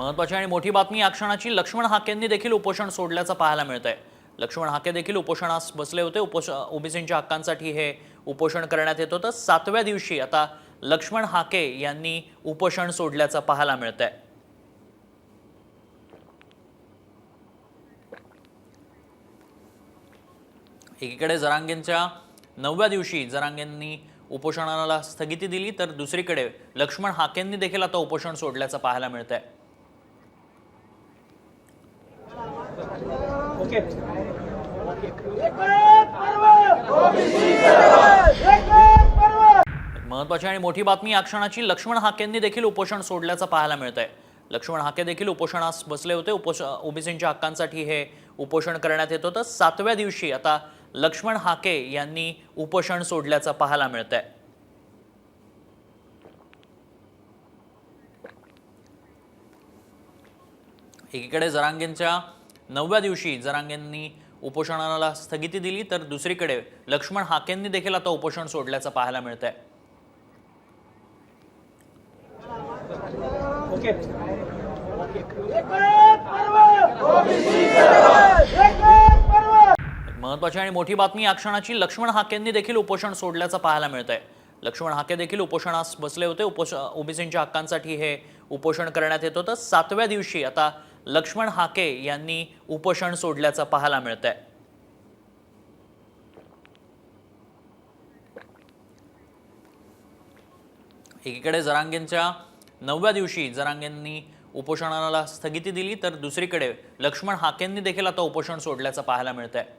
महत्वाची आणि मोठी बातमी या क्षणाची. लक्ष्मण हाकेंनी देखील उपोषण सोडल्याचं पाहायला मिळत आहे लक्ष्मण हाके देखील उपोषणास बसले होते. उपोष ओबीसींच्या हक्कांसाठी हे उपोषण करण्यात येत होतं. सातव्या दिवशी आता लक्ष्मण हाके यांनी उपोषण सोडल्याचं पाहायला मिळत आहे एकीकडे जरांगेंच्या नवव्या दिवशी जरांगेंनी उपोषणाला स्थगिती दिली तर दुसरीकडे लक्ष्मण हाकेंनी देखील आता उपोषण सोडल्याचं पाहायला मिळत आहे महत्वाची आणि मोठी बातमी या क्षणाची लक्ष्मण हाकेंनी देखील उपोषण सोडल्याचं पाहायला मिळत आहे लक्ष्मण हाके देखील उपोषणास बसले होते. उपोष ओबीसींच्या हक्कांसाठी हे उपोषण करण्यात येत होतं. सातव्या दिवशी आता लक्ष्मण हाके यांनी उपोषण सोडल्याचं पाहायला मिळत आहे एकीकडे जरांगेंच्या नवव्या दिवशी जरांगेंनी उपोषणाला स्थगिती दिली तर दुसरीकडे लक्ष्मण हाकेंनी देखील आता उपोषण सोडल्याचं पाहायला मिळत आहे महत्वाची आणि मोठी बातमी या क्षणाची लक्ष्मण हाकेंनी देखील उपोषण सोडल्याचं पाहायला मिळत आहे लक्ष्मण हाके देखील उपोषणास बसले होते. उपोष ओबीसींच्या हक्कांसाठी हे उपोषण करण्यात येत होतं. सातव्या दिवशी आता लक्ष्मण हाके यांनी उपोषण सोडल्याचं पाहायला मिळत आहे एकीकडे जरांगेंच्या नवव्या दिवशी जरांगेंनी उपोषणाला स्थगिती दिली तर दुसरीकडे लक्ष्मण हाकेंनी देखील आता उपोषण सोडल्याचं पाहायला मिळत आहे